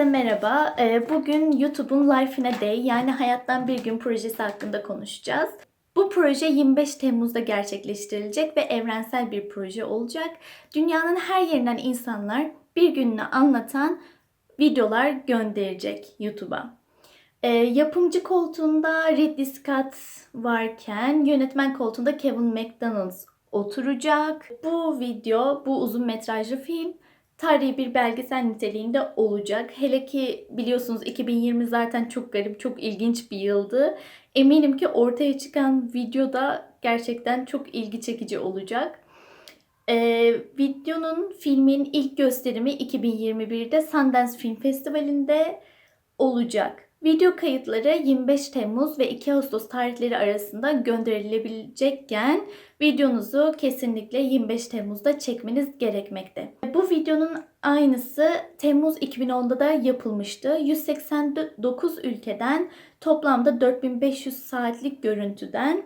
Herkese merhaba. Ee, Bugün YouTube'un Life in a Day yani Hayattan Bir Gün projesi hakkında konuşacağız. Bu proje 25 Temmuz'da gerçekleştirilecek ve evrensel bir proje olacak. Dünyanın her yerinden insanlar bir gününü anlatan videolar gönderecek YouTube'a. Ee, yapımcı koltuğunda Ridley Scott varken yönetmen koltuğunda Kevin McDonald oturacak. Bu video, bu uzun metrajlı film tarihi bir belgesel niteliğinde olacak. Hele ki biliyorsunuz 2020 zaten çok garip, çok ilginç bir yıldı. Eminim ki ortaya çıkan videoda gerçekten çok ilgi çekici olacak. Ee, videonun filmin ilk gösterimi 2021'de Sundance Film Festivali'nde olacak. Video kayıtları 25 Temmuz ve 2 Ağustos tarihleri arasında gönderilebilecekken videonuzu kesinlikle 25 Temmuz'da çekmeniz gerekmekte. Bu videonun aynısı Temmuz 2010'da da yapılmıştı. 189 ülkeden toplamda 4500 saatlik görüntüden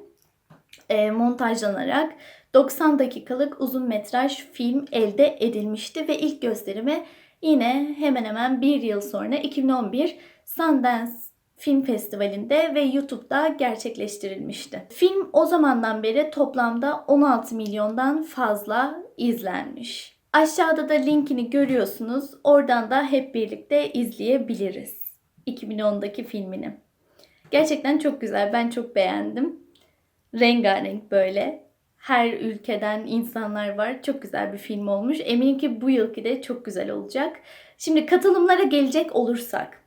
e, montajlanarak 90 dakikalık uzun metraj film elde edilmişti ve ilk gösterimi yine hemen hemen bir yıl sonra 2011 Sundance Film Festivali'nde ve YouTube'da gerçekleştirilmişti. Film o zamandan beri toplamda 16 milyondan fazla izlenmiş. Aşağıda da linkini görüyorsunuz. Oradan da hep birlikte izleyebiliriz. 2010'daki filmini. Gerçekten çok güzel. Ben çok beğendim. Rengarenk böyle. Her ülkeden insanlar var. Çok güzel bir film olmuş. Eminim ki bu yılki de çok güzel olacak. Şimdi katılımlara gelecek olursak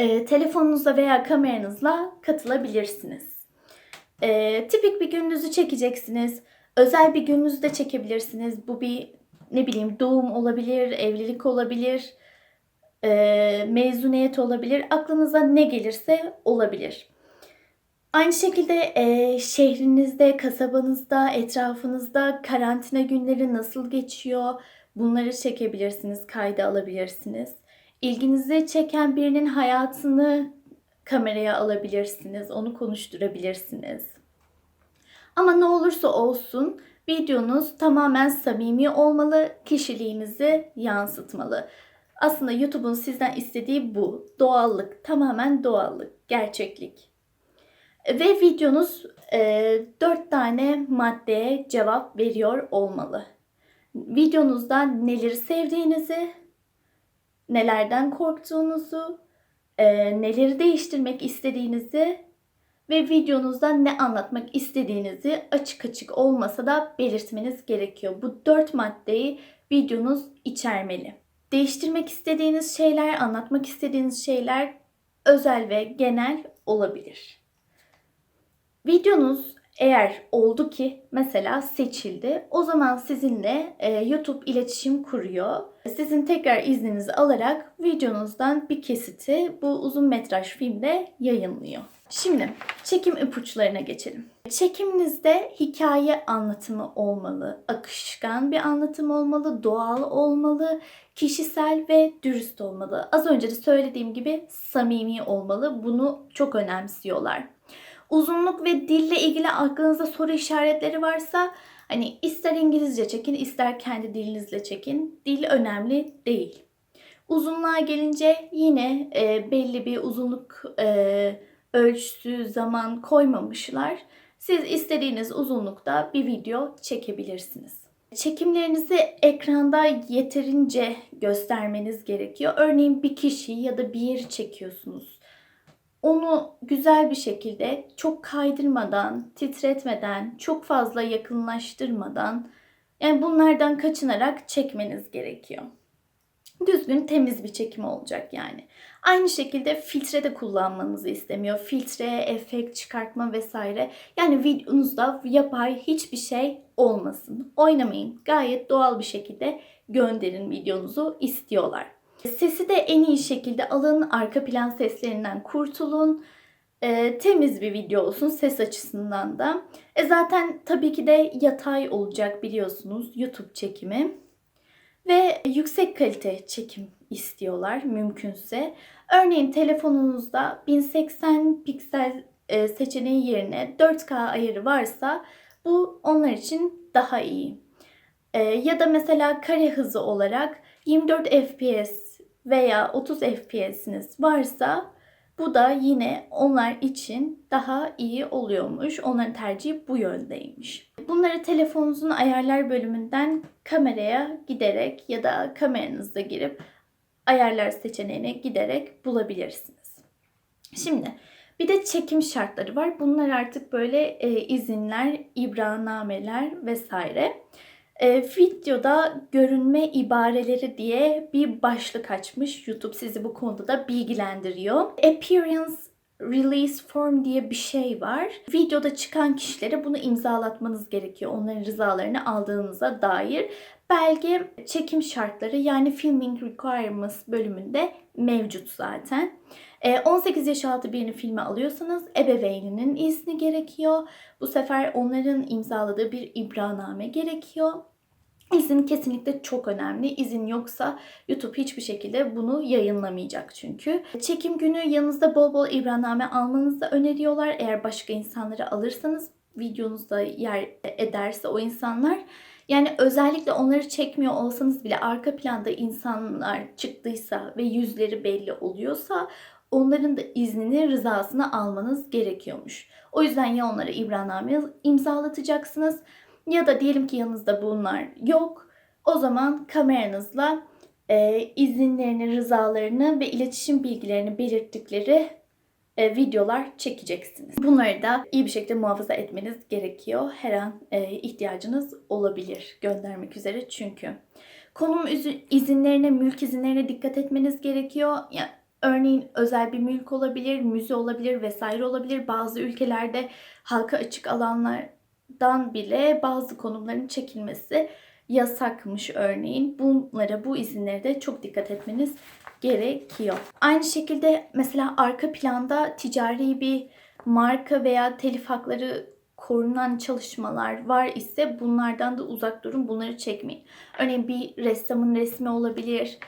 e, telefonunuzla veya kameranızla katılabilirsiniz. E, tipik bir gününüzü çekeceksiniz. Özel bir gününüzü de çekebilirsiniz. Bu bir ne bileyim doğum olabilir, evlilik olabilir, e, mezuniyet olabilir. Aklınıza ne gelirse olabilir. Aynı şekilde e, şehrinizde, kasabanızda, etrafınızda karantina günleri nasıl geçiyor? Bunları çekebilirsiniz, kayda alabilirsiniz. İlginizi çeken birinin hayatını kameraya alabilirsiniz, onu konuşturabilirsiniz. Ama ne olursa olsun videonuz tamamen samimi olmalı, kişiliğinizi yansıtmalı. Aslında YouTube'un sizden istediği bu. Doğallık, tamamen doğallık, gerçeklik. Ve videonuz e, 4 tane maddeye cevap veriyor olmalı. Videonuzda neleri sevdiğinizi, nelerden korktuğunuzu, e, neleri değiştirmek istediğinizi ve videonuzda ne anlatmak istediğinizi açık açık olmasa da belirtmeniz gerekiyor. Bu dört maddeyi videonuz içermeli. Değiştirmek istediğiniz şeyler, anlatmak istediğiniz şeyler özel ve genel olabilir. Videonuz eğer oldu ki mesela seçildi o zaman sizinle e, YouTube iletişim kuruyor. Sizin tekrar izninizi alarak videonuzdan bir kesiti bu uzun metraj filmde yayınlıyor. Şimdi çekim ipuçlarına geçelim. Çekiminizde hikaye anlatımı olmalı, akışkan bir anlatım olmalı, doğal olmalı, kişisel ve dürüst olmalı. Az önce de söylediğim gibi samimi olmalı. Bunu çok önemsiyorlar uzunluk ve dille ilgili aklınızda soru işaretleri varsa hani ister İngilizce çekin ister kendi dilinizle çekin. Dil önemli değil. Uzunluğa gelince yine e, belli bir uzunluk e, ölçüsü zaman koymamışlar. Siz istediğiniz uzunlukta bir video çekebilirsiniz. Çekimlerinizi ekranda yeterince göstermeniz gerekiyor. Örneğin bir kişi ya da bir yeri çekiyorsunuz onu güzel bir şekilde çok kaydırmadan, titretmeden, çok fazla yakınlaştırmadan yani bunlardan kaçınarak çekmeniz gerekiyor. Düzgün, temiz bir çekim olacak yani. Aynı şekilde filtre de kullanmanızı istemiyor. Filtre, efekt çıkartma vesaire. Yani videonuzda yapay hiçbir şey olmasın. Oynamayın. Gayet doğal bir şekilde gönderin videonuzu istiyorlar. Sesi de en iyi şekilde alın. Arka plan seslerinden kurtulun. E, temiz bir video olsun ses açısından da. E, zaten tabii ki de yatay olacak biliyorsunuz YouTube çekimi. Ve yüksek kalite çekim istiyorlar mümkünse. Örneğin telefonunuzda 1080 piksel e, seçeneği yerine 4K ayarı varsa bu onlar için daha iyi. E, ya da mesela kare hızı olarak 24 FPS veya 30 FPS'iniz varsa bu da yine onlar için daha iyi oluyormuş. Onların tercihi bu yöndeymiş. Bunları telefonunuzun ayarlar bölümünden kameraya giderek ya da kameranızda girip ayarlar seçeneğine giderek bulabilirsiniz. Şimdi bir de çekim şartları var. Bunlar artık böyle e, izinler, ibranameler vesaire. E, videoda görünme ibareleri diye bir başlık açmış. YouTube sizi bu konuda da bilgilendiriyor. Appearance Release Form diye bir şey var. Videoda çıkan kişilere bunu imzalatmanız gerekiyor. Onların rızalarını aldığınıza dair. Belge çekim şartları yani Filming Requirements bölümünde mevcut zaten. 18 yaş altı birini filme alıyorsanız ebeveyninin izni gerekiyor. Bu sefer onların imzaladığı bir ibraname gerekiyor. İzin kesinlikle çok önemli. İzin yoksa YouTube hiçbir şekilde bunu yayınlamayacak çünkü. Çekim günü yanınızda bol bol ibraname almanızı öneriyorlar. Eğer başka insanları alırsanız videonuzda yer ederse o insanlar yani özellikle onları çekmiyor olsanız bile arka planda insanlar çıktıysa ve yüzleri belli oluyorsa onların da iznini, rızasını almanız gerekiyormuş. O yüzden ya onlara ibraname imzalatacaksınız ya da diyelim ki yanınızda bunlar yok. O zaman kameranızla e, izinlerini, rızalarını ve iletişim bilgilerini belirttikleri e, videolar çekeceksiniz. Bunları da iyi bir şekilde muhafaza etmeniz gerekiyor. Her an e, ihtiyacınız olabilir göndermek üzere çünkü. Konum izinlerine, mülk izinlerine dikkat etmeniz gerekiyor. Yani Örneğin özel bir mülk olabilir, müze olabilir vesaire olabilir. Bazı ülkelerde halka açık alanlardan bile bazı konumların çekilmesi yasakmış örneğin. Bunlara, bu izinlere de çok dikkat etmeniz gerekiyor. Aynı şekilde mesela arka planda ticari bir marka veya telif hakları korunan çalışmalar var ise bunlardan da uzak durun. Bunları çekmeyin. Örneğin bir ressamın resmi olabilir,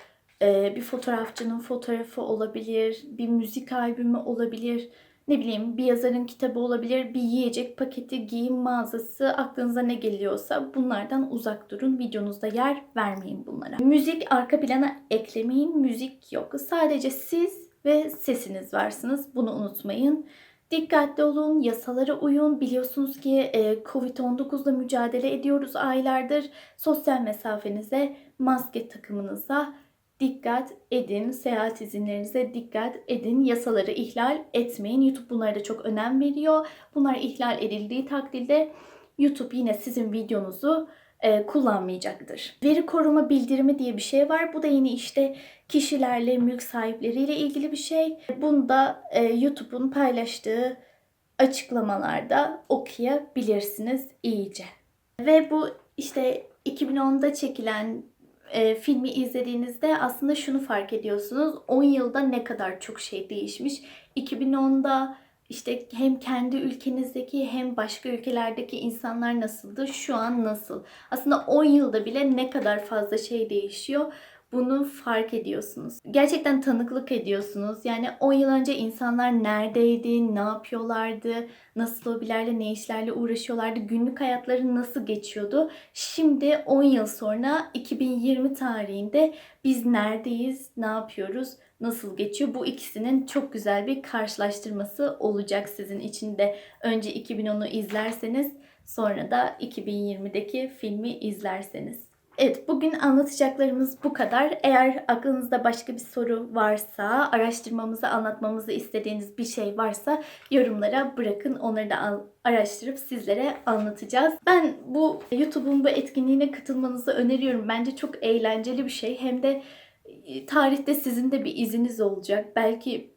bir fotoğrafçının fotoğrafı olabilir, bir müzik albümü olabilir, ne bileyim bir yazarın kitabı olabilir, bir yiyecek paketi, giyim mağazası, aklınıza ne geliyorsa bunlardan uzak durun. Videonuzda yer vermeyin bunlara. Müzik arka plana eklemeyin. Müzik yok. Sadece siz ve sesiniz varsınız. Bunu unutmayın. Dikkatli olun, yasalara uyun. Biliyorsunuz ki Covid-19'la mücadele ediyoruz aylardır. Sosyal mesafenize, maske takımınıza dikkat edin. Seyahat izinlerinize dikkat edin. Yasaları ihlal etmeyin. YouTube bunlara da çok önem veriyor. Bunlar ihlal edildiği takdirde YouTube yine sizin videonuzu e, kullanmayacaktır. Veri koruma bildirimi diye bir şey var. Bu da yine işte kişilerle, mülk sahipleriyle ilgili bir şey. Bunu da e, YouTube'un paylaştığı açıklamalarda okuyabilirsiniz iyice. Ve bu işte 2010'da çekilen e, filmi izlediğinizde aslında şunu fark ediyorsunuz. 10 yılda ne kadar çok şey değişmiş. 2010'da işte hem kendi ülkenizdeki hem başka ülkelerdeki insanlar nasıldı, şu an nasıl? Aslında 10 yılda bile ne kadar fazla şey değişiyor bunu fark ediyorsunuz. Gerçekten tanıklık ediyorsunuz. Yani 10 yıl önce insanlar neredeydi, ne yapıyorlardı, nasıl hobilerle, ne işlerle uğraşıyorlardı, günlük hayatları nasıl geçiyordu. Şimdi 10 yıl sonra 2020 tarihinde biz neredeyiz, ne yapıyoruz, nasıl geçiyor? Bu ikisinin çok güzel bir karşılaştırması olacak sizin için de. Önce 2010'u izlerseniz sonra da 2020'deki filmi izlerseniz. Evet, bugün anlatacaklarımız bu kadar. Eğer aklınızda başka bir soru varsa, araştırmamızı, anlatmamızı istediğiniz bir şey varsa yorumlara bırakın. Onları da araştırıp sizlere anlatacağız. Ben bu YouTube'un bu etkinliğine katılmanızı öneriyorum. Bence çok eğlenceli bir şey. Hem de e, tarihte sizin de bir iziniz olacak. Belki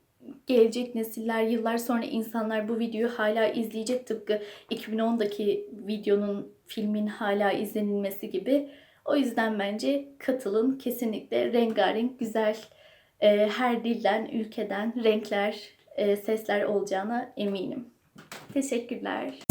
gelecek nesiller, yıllar sonra insanlar bu videoyu hala izleyecek tıpkı 2010'daki videonun, filmin hala izlenilmesi gibi. O yüzden bence katılın. Kesinlikle rengarenk, güzel, e, her dilden, ülkeden renkler, e, sesler olacağına eminim. Teşekkürler.